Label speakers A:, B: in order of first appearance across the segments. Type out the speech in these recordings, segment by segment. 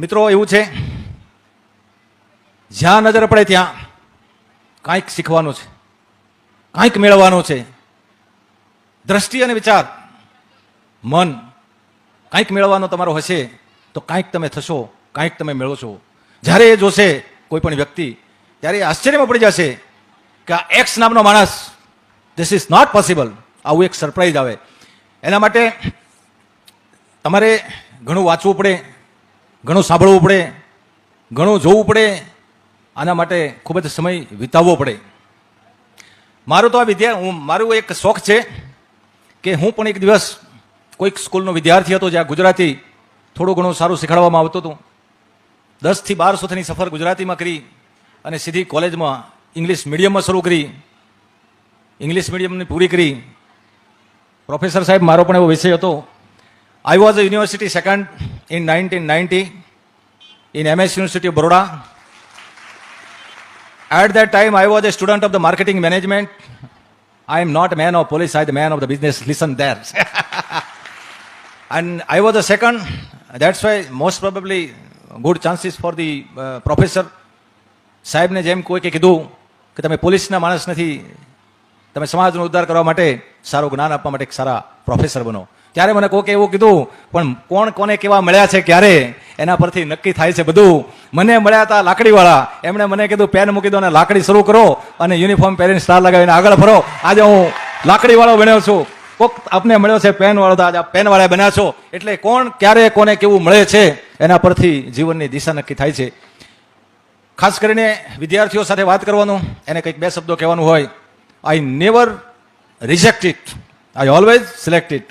A: મિત્રો, એવું છે? જ્યાં નજર પડે ત્યાં કાંઈક શીખવાનું છે, કાંઈક મેળવવાનું છે. દ્રષ્ટિ અને વિચાર, મન કાંઈક મેળવવાનો તમારો હશે તો કાંઈક તમે થશો, કાંઈક તમે મેળવશો જ્યારે એ જોશે કોઈ પણ વ્યક્તિ, ત્યારે એ આશ્ચર્યમાં પડી જશે કે આ એક્સ નામનો માણસ ધીસ ઇઝ નોટ પોસિબલ આવું એક સરપ્રાઈઝ આવે. એના માટે તમારે ઘણું વાંચવું પડે ઘણું સાંભળવું પડે, ઘણું જોવું પડે, આના માટે ખૂબ જ સમય વિતાવવો પડે. મારું તો આ વિદ્યા, હું, મારું એક શોખ છે કે હું પણ એક દિવસ કોઈક સ્કૂલનો વિદ્યાર્થી હતો જ્યાં ગુજરાતી થોડું ઘણું સારું શીખવાડવામાં આવતું હતું. દસથી બાર સુધીની સફર ગુજરાતીમાં કરી અને સીધી કોલેજમાં ઇંગ્લિશ મીડિયમમાં શરૂ કરી. ઇંગ્લિશ મીડિયમની પૂરી કરી. પ્રોફેસર સાહેબ મારો પણ એવો વિષય હતો. I was a university second nineteen ninety in MS university of Baroda At that time, I was a student of the marketing management. I am not a man of police, I am the man of the business. Listen there. and I was the second. That's why most probably good chances for the uh, professor. સાહેબને જેમ કોઈ કે કીધું કે તમે પોલીસના માણસ નથી તમે સમાજનો ઉદ્ધાર કરવા માટે સારું જ્ઞાન આપવા માટે એક સારા પ્રોફેસર બનો ત્યારે મને કોકે એવું કીધું, પણ કોણ કોને કેવા મળ્યા છે ક્યારે? એના પરથી નક્કી થાય છે બધું. મને મળ્યા હતા લાકડીવાળા. એમણે મને કીધું, પેન મૂકી દો અને લાકડી શરૂ કરો અને યુનિફોર્મ પહેરીને સ્ટાર લગાવીને આગળ ફરો. આજે હું લાકડીવાળો બન્યો છું. કોક આપને મળ્યો છે પેન વાળો તો આજે પેન વાળા બન્યા છો. એટલે કોણ ક્યારે કોને કેવું મળે છે, એના પરથી જીવનની દિશા નક્કી થાય છે. ખાસ કરીને વિદ્યાર્થીઓ સાથે વાત કરવાનું, એને કંઈક બે શબ્દો કહેવાનું હોય. I never reject it I always select it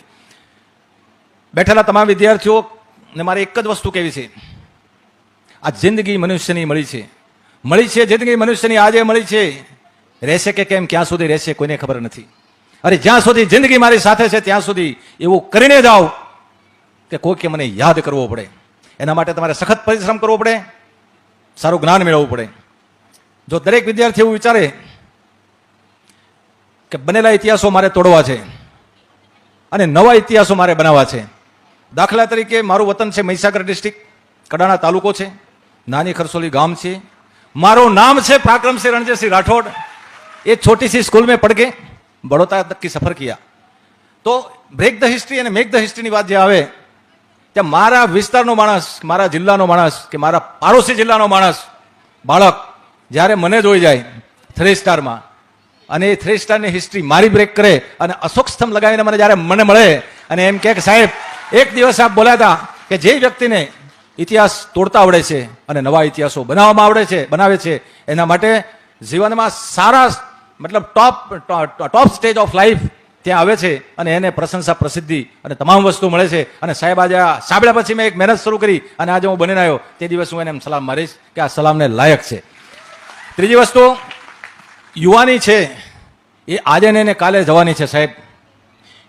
A: બેઠેલા તમામ વિદ્યાર્થીઓને મારે એક જ વસ્તુ કહેવી છે. આ જિંદગી મનુષ્યની મળી છે. મળી છે, જિંદગી મનુષ્યની આજે મળી છે. રહેશે કે કેમ? ક્યાં સુધી રહેશે કોઈને ખબર નથી. અરે જ્યાં સુધી જિંદગી મારી સાથે છે, ત્યાં સુધી એવું કરીને જાઓ કે કોઈકે મને યાદ કરવો પડે. એના માટે તમારે સખત પરિશ્રમ કરવો પડે. સારું જ્ઞાન મેળવવું પડે. જો દરેક વિદ્યાર્થી એવું વિચારે કે બનેલા ઇતિહાસો મારે તોડવા છે અને નવા ઇતિહાસો મારે બનાવવા છે દાખલા તરીકે મારું વતન છે મહીસાગર ડિસ્ટ્રિક્ટ, કડાણા તાલુકો છે, નાની ખરસોલી ગામ છે. મારું નામ છે પરાક્રમસિંહ રણજયસિંહ રાઠોડ. એ छोटी સી સ્કૂલ મેં પડકે બડોતા તક સફર કિયા. તો બ્રેક ધ હિસ્ટ્રી અને મેક ધ હિસ્ટ્રીની વાત જે આવે, ત્યાં મારા વિસ્તારનો માણસ, મારા જિલ્લાનો માણસ કે મારા પાડોશી જિલ્લાનો માણસ, બાળક, જ્યારે મને જોઈ જાય થ્રી સ્ટારમાં અને એ થ્રી સ્ટારની હિસ્ટ્રી મારી બ્રેક કરે અને અશોક સ્તંભ લગાવીને મને જ્યારે મને મળે અને એમ કહે કે સાહેબ એક દિવસ આપ બોલ્યા હતા કે જે વ્યક્તિને ઇતિહાસ તોડતા આવડે છે અને નવા ઇતિહાસો બનાવવામાં આવડે છે, બનાવે છે, એના માટે જીવનમાં સારા મતલબ top top stage of life ત્યાં આવે છે અને એને પ્રશંસા પ્રસિદ્ધિ અને તમામ વસ્તુ મળે છે. અને સાહેબ આજે આ સાંભળ્યા પછી મેં એક મહેનત શરૂ કરી અને આજે હું બનીને આવ્યો. તે દિવસ હું એને સલામ મારીશ કે આ સલામને લાયક છે. ત્રીજી વસ્તુ, યુવાની છે, એ આજે ને કાલે જવાની છે સાહેબ.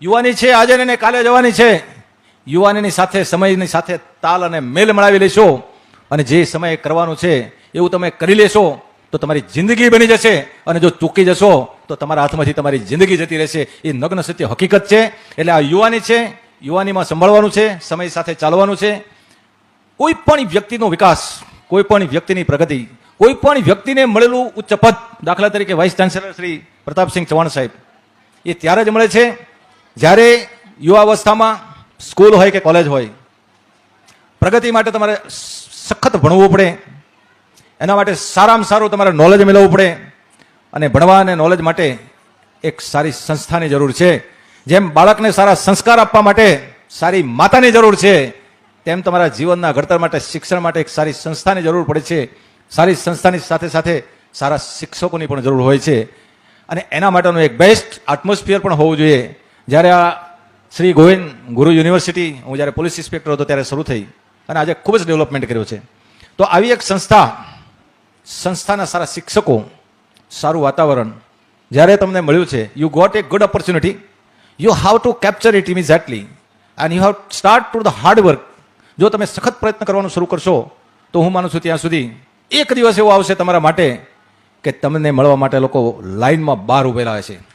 A: યુવાની છે, આજે ને કાલે જવાની છે. યુવાનીની સાથે, સમયની સાથે તાલ અને મેલ મળાવી લેશો. અને જે સમયે કરવાનું છે, એવું તમે કરી લેશો, તો તમારી જિંદગી બની જશે. અને જો ચૂકી જશો, તો તમારા હાથમાંથી તમારી જિંદગી જતી રહેશે. એ નગ્ન સત્ય હકીકત છે. એટલે આ યુવાની છે, યુવાનીમાં સંભાળવાનું છે, સમય સાથે ચાલવાનું છે. કોઈ પણ વ્યક્તિનો વિકાસ, કોઈ પણ વ્યક્તિની પ્રગતિ, કોઈ પણ વ્યક્તિને મળેલું ઉચ્ચ પદ, દાખલા તરીકે વાઇસ ચાન્સેલર શ્રી પ્રતાપસિંહ ચૌહાણ સાહેબ, એ ત્યારે જ મળે છે, જ્યારે યુવાવસ્થામાં સ્કૂલ હોય કે કોલેજ હોય, પ્રગતિ માટે તમારે સખત ભણવું પડે. એના માટે સારામાં સારું તમારે નોલેજ મેળવવું પડે. અને ભણવા અને નોલેજ માટે એક સારી સંસ્થાની જરૂર છે. જેમ બાળકને સારા સંસ્કાર આપવા માટે સારી માતાની જરૂર છે, તેમ તમારા જીવનના ઘડતર માટે, શિક્ષણ માટે એક સારી સંસ્થાની જરૂર પડે છે. સારી સંસ્થાની સાથે સાથે સારા શિક્ષકોની પણ જરૂર હોય છે. અને એના માટેનું એક બેસ્ટ એટમોસ્ફિયર પણ હોવું જોઈએ. જ્યારે આ શ્રી ગોવિંદ ગુરુ યુનિવર્સિટી, હું જ્યારે પોલીસ ઇન્સ્પેક્ટર હતો ત્યારે શરૂ થઈ અને આજે ખૂબ જ ડેવલપમેન્ટ કર્યો છે. તો આવી એક સંસ્થા, સંસ્થાના સારા શિક્ષકો, સારું વાતાવરણ જ્યારે તમને મળ્યું છે you got a good opportunity you have to capture it immediately and you have start to the hard work જો તમે સખત પ્રયત્ન કરવાનું શરૂ કરશો, તો હું માનું છું ત્યાં સુધી એક દિવસ એવો આવશે તમારા માટે કે તમને મળવા માટે લોકો લાઇનમાં બહાર ઉભેલા હોય છે.